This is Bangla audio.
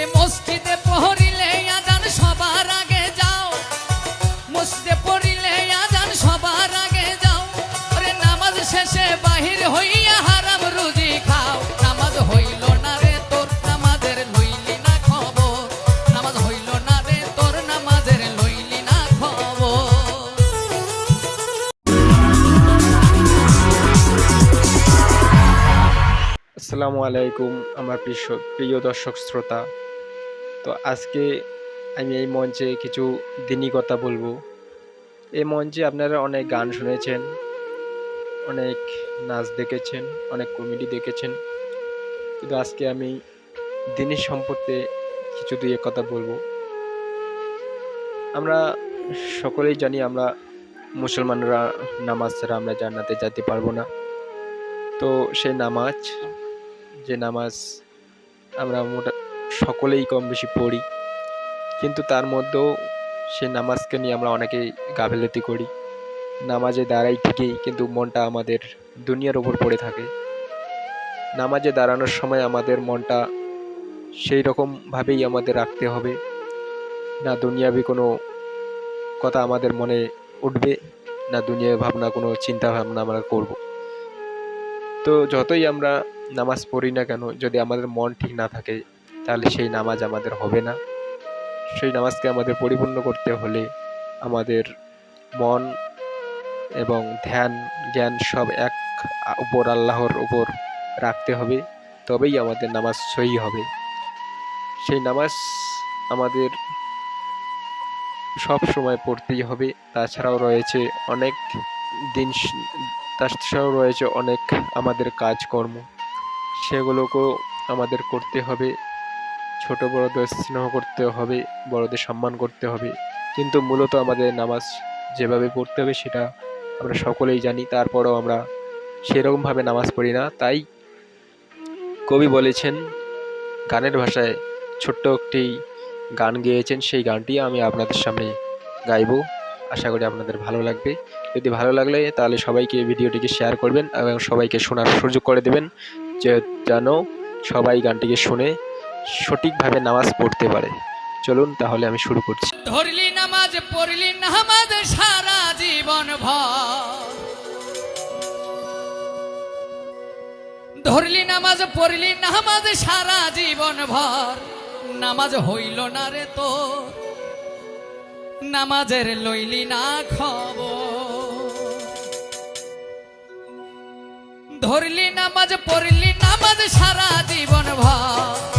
ওরে মসজিদে পড়িলে আজান সবার আগে যাও। মসজিদে পড়িলে আজান সবার আগে যাও। ওরে নামাজ শেষে বাহির হইয়া হারাম রুজি খাও। নামাজ হইল না রে তোর, নামাজের লইলি না খবর। নামাজ হইল না রে তোর, নামাজের লইলি না খবর। আসসালামু আলাইকুম, আমার প্রিয় দর্শক, শ্রোতা। তো আজকে আমি এই মঞ্চে কিছু দিনই কথা বলব। এই মঞ্চে আপনারা অনেক গান শুনেছেন, অনেক নাচ দেখেছেন, অনেক কমেডি দেখেছেন। কিন্তু আজকে আমি দিনের সম্পর্কে কিছু দুই কথা বলব। আমরা সকলেই জানি আমরা মুসলমানরা নামাজ ছাড়া আমরা জান্নাতে যেতে পারব না। তো সেই নামাজ, যে নামাজ আমরা মোটা সকলেই কম বেশি পড়ি। কিন্তু তার মধ্যেও সে নামাজকে নিয়ে আমরা অনেকেই গাফেলতি করি। নামাজে দাঁড়াই ঠিকই, কিন্তু মনটা আমাদের দুনিয়ার ওপর পড়ে থাকে। নামাজে দাঁড়ানোর সময় আমাদের মনটা সেই রকমভাবেই আমাদের রাখতে হবে। না দুনিয়াবি কোনো কথা আমাদের মনে উঠবে, না দুনিয়ার ভাবনা, কোনো চিন্তা ভাবনা আমরা করব। তো যতই আমরা নামাজ পড়ি না কেন, যদি আমাদের মন ঠিক না থাকে তাহলে সেই নামাজ আমাদের হবে না। সেই নামাজকে আমাদের পরিপূর্ণ করতে হলে আমাদের মন এবং ধ্যান, জ্ঞান সব এক উপর আল্লাহর উপর রাখতে হবে। তবেই আমাদের নামাজ সহি হবে। সেই নামাজ আমাদের সব সময় পড়তেই হবে। তাছাড়াও রয়েছে অনেক দিন তাছাড়াও রয়েছে অনেক আমাদের কাজকর্ম। সেগুলোকেও আমাদের করতে হবে। ছোট বড়দের স্নেহ করতে হবে, বড়দের সম্মান করতে হবে। কিন্তু মূলত আমাদের নামাজ যেভাবে পড়তে হবে সেটা আমরা সকলেই জানি, তারপরেও আমরা সেরকমভাবে নামাজ পড়ি না। তাই কবি বলেছেন, গানের ভাষায় ছোট্ট একটি গান গেয়েছেন, সেই গানটি আমি আপনাদের সামনে গাইবো। আশা করি আপনাদের ভালো লাগবে। যদি ভালো লাগলে তাহলে সবাইকে ভিডিওটিকে শেয়ার করবেন এবং সবাইকে শোনার সুযোগ করে দেবেন। যে যেন সবাই গানটিকে শুনে সঠিকভাবে নামাজ পড়তে পারে। চলুন তাহলে আমি শুরু করছি। ধরলি নামাজ, পড়লি নামাজ, সারা জীবন ভর। ধরলি নামাজ, পড়লি নামাজ, সারা জীবন ভর। নামাজ হইল না রে তোর, নামাজের লইলি না খবর। ধরলি নামাজ, পড়লি নামাজ, সারা জীবন ভর।